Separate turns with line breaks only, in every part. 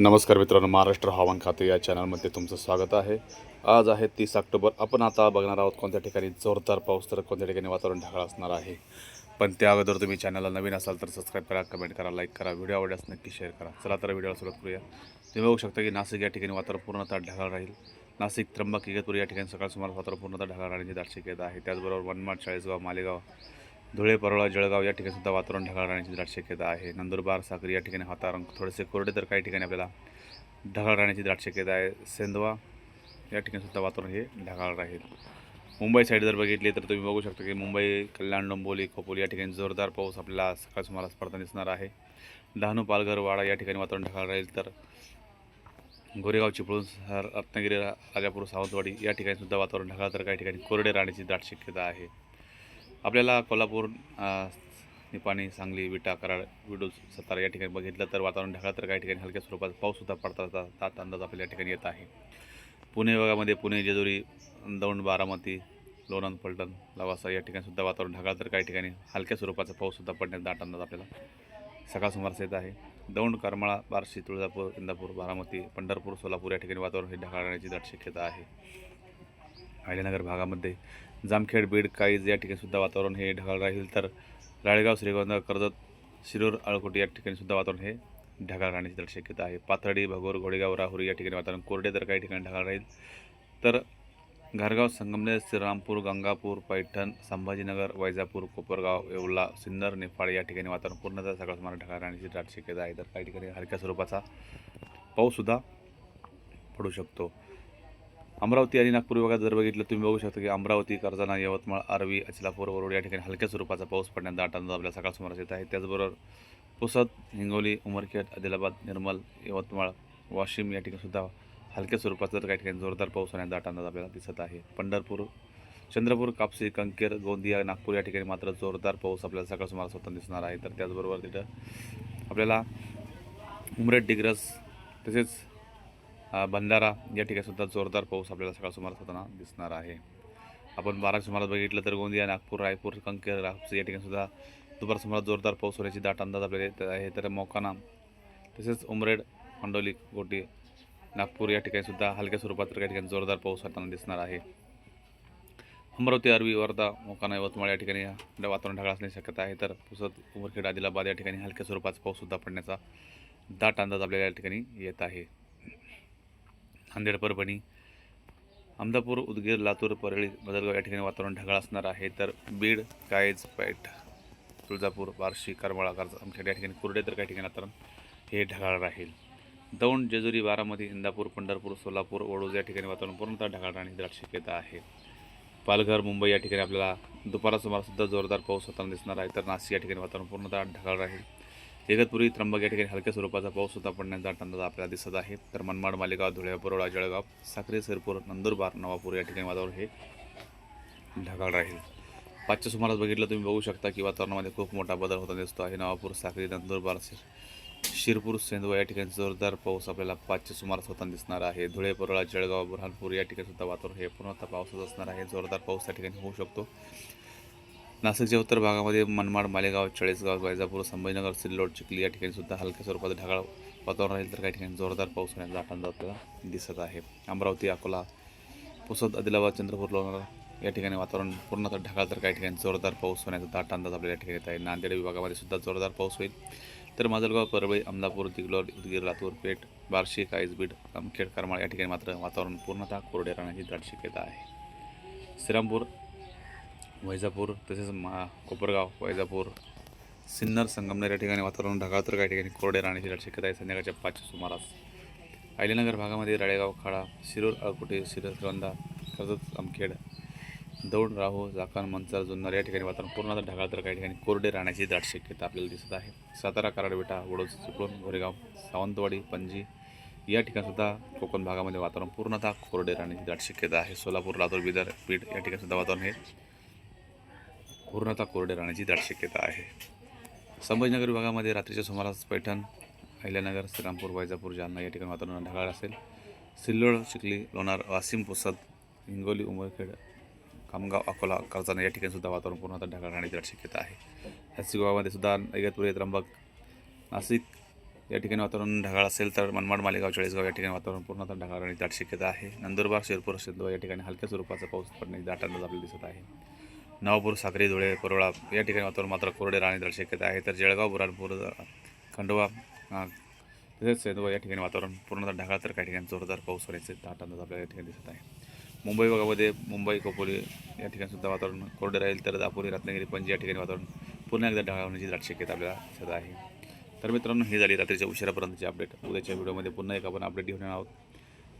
नमस्कार मित्रांनो महाराष्ट्र हवामान खाते या चॅनलमध्ये तुमचं स्वागत आहे. आज आहे तीस ऑक्टोबर. आपण आता बघणार आहोत कोणत्या ठिकाणी जोरदार पाऊस तर कोणत्या ठिकाणी वातावरण ढगाळ असणार आहे. पण त्या अगोदर तुम्ही चॅनलला नवीन असाल तर सबस्क्राईब करा कमेंट करा लाईक करा व्हिडिओ आवडल्यास नक्की शेअर करा. चला तर व्हिडिओला सुरुवात करूया. तुम्ही बघू शकता की नाशिक या ठिकाणी वातावरण पूर्णतः ढगाळ राहील. नाशिक त्र्यंबक इगतपूर या ठिकाणी सकाळ सुमार वातावरण पूर्णतः ढगाळ राहण्याची दाट शक्यता आहे. त्याचबरोबर मनमाड चाळीसगाव मालेगाव धुळे परळा जळगाव या ठिकाणी सुद्धा वातावरण ढगाळ राहण्याची दाट शक्यता आहे. नंदुरबार साखरी या ठिकाणी वातावरण थोडेसे कोरडे तर काही ठिकाणी आपल्याला ढगाळ राहण्याची दाट शक्यता आहे. सेंदवा या ठिकाणी सुद्धा वातावरण हे ढगाळ राहील. मुंबई साईड जर बघितली तर तुम्ही बघू शकता की मुंबई कल्याण डोंबोली खोपोली या ठिकाणी जोरदार पाऊस आपल्याला सकाळ सुमारास पडताना दिसणार आहे. डहाणू पालघर वाडा या ठिकाणी वातावरण ढगाळ राहील तर गोरेगाव चिपळूण सर रत्नागिरी राजापूर सावंतवाडी या ठिकाणी सुद्धा वातावरण ढगाळ तर काही ठिकाणी कोरडे राहण्याची दाट शक्यता आहे. आपल्याला कोल्हापूर निपाणी सांगली विटा कराड विडूर सातारा या ठिकाणी बघितलं तर वातावरण ढगाळ तर काही ठिकाणी हलक्या स्वरूपात पाऊससुद्धा पडताचा दाट अंदाज आपल्या या ठिकाणी येत आहे. पुणे विभागामध्ये पुणे जेजुरी दौंड बारामती लोणंद पलटण लवासा या ठिकाणीसुद्धा वातावरण ढगाळ तर काही ठिकाणी हलक्या स्वरूपाचा पाऊससुद्धा पडण्याचा दाट अंदाज आपल्याला सकाळ सुमारास येत आहे. दौंड करमाळा बार्शी तुळजापूर इंदापूर बारामती पंढरपूर सोलापूर या ठिकाणी वातावरण हे ढगाळ राहण्याची दाट शक्यता आहे. अहिल्यानगर भागामध्ये जामखेड बीड काळीज या ठिकाणी सुद्धा वातावरण हे ढगाळ राहील तर राळेगाव श्रीगोंदा कर्जत शिरूर अळकोटी या ठिकाणी सुद्धा वातावरण हे ढगाळ राहण्याची दाट शक्यता आहे. पाथर्डी भगोर घोडेगाव राहुरी या ठिकाणी वातावरण. कोरडे तर काही ठिकाणी ढगाळ राहील. तर घारगाव संगमनेर श्रीरामपूर गंगापूर पैठण संभाजीनगर वैजापूर कोपरगाव येवला सिन्नर निफाड या ठिकाणी वातावरण पूर्णतः सकाळ सुमारे ढगाळ राहण्याची दाट शक्यता आहे. तर काही ठिकाणी हलक्या स्वरूपाचा पाऊससुद्धा पडू शकतो. अमरावती आणि नागपूर विभागात जर बघितलं तुम्ही बघू शकता की अमरावती कर्जाना यवतमाळ आरवी अचलापूर वरोड या ठिकाणी हलक्या स्वरूपाचा पाऊस पडण्याचा दाट अंदाज आपल्या सकाळ सुमारास येत आहे. त्याचबरोबर पुसद हिंगोली उमरखेड आदिलाबाद निर्मल यवतमाळ वाशिम या ठिकाणी सुद्धा हलक्या स्वरूपाचा तर काही ठिकाणी जोरदार पाऊस होण्याचा दाट अंदाज आपल्याला दिसत आहे. पंढरपूर चंद्रपूर कापसी कंकेर गोंदिया नागपूर या ठिकाणी मात्र जोरदार पाऊस आपल्याला सकाळ सुमारास होताना दिसणार आहे. तर त्याचबरोबर तिथं आपल्याला उमरेड डिग्रस तसेच भंडारा या ठिकाणीसुद्धा जोरदार पाऊस आपल्याला सकाळ सुमारास होताना दिसणार आहे. आपण बारा सुमारास बघितलं तर गोंदिया नागपूर रायपूर कंकेर रापसी या ठिकाणीसुद्धा दुपार सुमारास जोरदार पाऊस होण्याची दाट अंदाज आपल्याला येत आहे. तर मोकाना तसेच उमरेड मांडोली गोटी नागपूर या ठिकाणीसुद्धा हलक्या स्वरूपात तर काही ठिकाणी जोरदार पाऊस होताना दिसणार आहे. अमरावती अरवी वर्धा मोकाना यवतमाळ या ठिकाणी वातावरण ढगाळ असण्याची शक्यता आहे. तर पुसद उमरखेड आदिलाबाद या ठिकाणी हलक्या स्वरूपाचा पाऊससुद्धा पडण्याचा दाट अंदाज आपल्याला या ठिकाणी येत आहे. नांदेड परभणी. अहमदापूर उदगीर लातूर परळी बदलगाव या ठिकाणी वातावरण ढगाळ असणार आहे. तर बीड कायज पैठ तुळजापूर बार्शी करमाळा आमच्या या ठिकाणी कुर्डे तर काही ठिकाणी वातावरण हे ढगाळ राहील. दौंड जेजुरी बारामती इंदापूर पंढरपूर सोलापूर ओळूज या ठिकाणी वातावरण पूर्णतः ढगाळ राहण्याची दाट शक्यता आहे. पालघर मुंबई या ठिकाणी आपल्याला दुपारा सुमारसुद्धा जोरदार पाऊस होताना दिसणार आहे. तर नाशिक या ठिकाणी वातावरण पूर्णतः ढगाळ राहील. इगतपुरी त्र्यंबक या ठिकाणी हलक्या स्वरूपाचा पाऊस सुद्धा पडण्याचा अंदाज आपल्याला दिसत आहे. तर मनमाड मालेगाव धुळे बरोडा जळगाव साखरे सिरपूर नंदुरबार नवापूर या ठिकाणी वातावरण हे ढगाळ राहील. पाचच्या सुमारास बघितलं तुम्ही बघू शकता की वातावरणामध्ये खूप मोठा बदल होताना दिसतो आहे. नवापूर साखरी नंदुरबार शिरपूर सेंदवा या ठिकाणी जोरदार पाऊस आपल्याला पाचच्या सुमारास होताना दिसणार आहे. धुळे परोळा जळगाव बुरहानपूर या ठिकाणी सुद्धा वातावरण हे पूर्णतः पावसाचं असणार आहे. जोरदार पाऊस त्या ठिकाणी होऊ शकतो. नाशिकच्या उत्तर भागामध्ये मनमाड मालेगाव चाळीसगाव वैजापूर संभाजीनगर सिल्लोड चिखली या ठिकाणी सुद्धा हलक्या स्वरूपात ढगाळ वातावरण राहील तर काही ठिकाणी जोरदार पाऊस होण्याचा दाट अंदाज आपल्याला दिसत आहे. अमरावती अकोला पुसद आदिलाबाद चंद्रपूर लोणार या ठिकाणी वातावरण पूर्णतः ढगाळ तर काही ठिकाणी जोरदार पाऊस होण्याचा दाट अंदाज आपल्याला या ठिकाणी येत आहे. नांदेड विभागामध्ये सुद्धा जोरदार पाऊस होईल. तर माजलगाव परळी अमदापूर दिगलोर उदगीर लातूर पेठ बार्शी काईज जामखेड करमाळ या ठिकाणी मात्र वातावरण पूर्णतः कोरडे राहण्याची दाट शक्यता आहे. श्रीरामपूर वैजापूर तसेच मा कोपरगाव वैजापूर सिन्नर संगमनेर या ठिकाणी वातावरण ढगाळ तर काही ठिकाणी कोरडे राहण्याची शक्यता आहे संध्याकाळच्या पाचच्या सुमारास. अहिलीनगर भागामध्ये राळेगाव खाडा शिरूर अळकुटे शिरसगंधा कर्जत अमखेड दौंड राहू जाकान मंचर जुन्नर या ठिकाणी वातावरण पूर्णतः ढगाळ तर काही ठिकाणी कोरडे राहण्याची दाट शक्यता आपल्याला दिसत आहे. सातारा कराड वडोज चिपळूण गोरेगाव सावंतवाडी पणजी या ठिकाणसुद्धा कोकण भागामध्ये वातावरण पूर्णतः कोरडे राहण्याची दाट शक्यता आहे. सोलापूर लातूर बिदर बीड या ठिकाणसुद्धा वातावरण हे पूर्णतः कोरडे राहण्याची दाट शक्यता आहे. संभाजीनगर विभागामध्ये रात्रीच्या सुमारास पैठण अहिल्यानगर श्रीरामपूर वैजापूर जालना या ठिकाणी वातावरण ढगाळ असेल. सिल्लोड चिखली लोणार वाशिम पुसद हिंगोली उमरखेड कामगाव अकोला कर्जाना या ठिकाणी सुद्धा वातावरण पूर्णतः ढगाळ राहण्याची दाट शक्यता आहे. याच गावामध्ये सुद्धा इगतपुरी त्र्यंबक नाशिक या ठिकाणी वातावरण ढगाळ असेल तर मनमाड मालेगाव चाळीसगाव या ठिकाणी वातावरण पूर्णतः ढगाळ राहण्याची दाट शक्यता आहे. नंदुरबार शिरपूर सिंधू या ठिकाणी हलक्या स्वरूपाचा पाऊस पडण्याची दाट अंदाज आपल्याला दिसत आहे. नवापूर साक्री धुळे परोळा या ठिकाणी वातावरण मात्र कोरडे राहण्याची शक्यता आहे. तर जळगाव बुराणपूर खंडोबा तसेच सेंदवा या ठिकाणी वातावरण पूर्णतः ढगाळ तर काही ठिकाणी जोरदार पाऊस होण्याचे दाट अंदाज आपल्याला या ठिकाणी दिसत आहे. मुंबई भागामध्ये मुंबई कोपोली या ठिकाणी सुद्धा वातावरण कोरडे राहील तर दापोली रत्नागिरी पणजी या ठिकाणी वातावरण पुन्हा एकदा ढगाळ होण्याची दाट शक्यता आपल्याला दिसत आहे. तर मित्रांनो ही झाली रात्रीच्या उशिरापर्यंतची अपडेट. उद्याच्या व्हिडिओमध्ये पुन्हा एक आपण अपडेट घेऊन आहोत.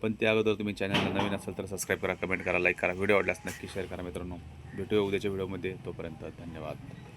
पण त्या अगोदर तुम्ही चॅनलला नवीन असाल तर सबस्क्राईब करा कमेंट करा लाईक करा. व्हिडिओ आवडल्यास नक्की शेअर करा मित्रांनो. भेटूया उद्याच्या व्हिडिओमध्ये तोपर्यंत धन्यवाद.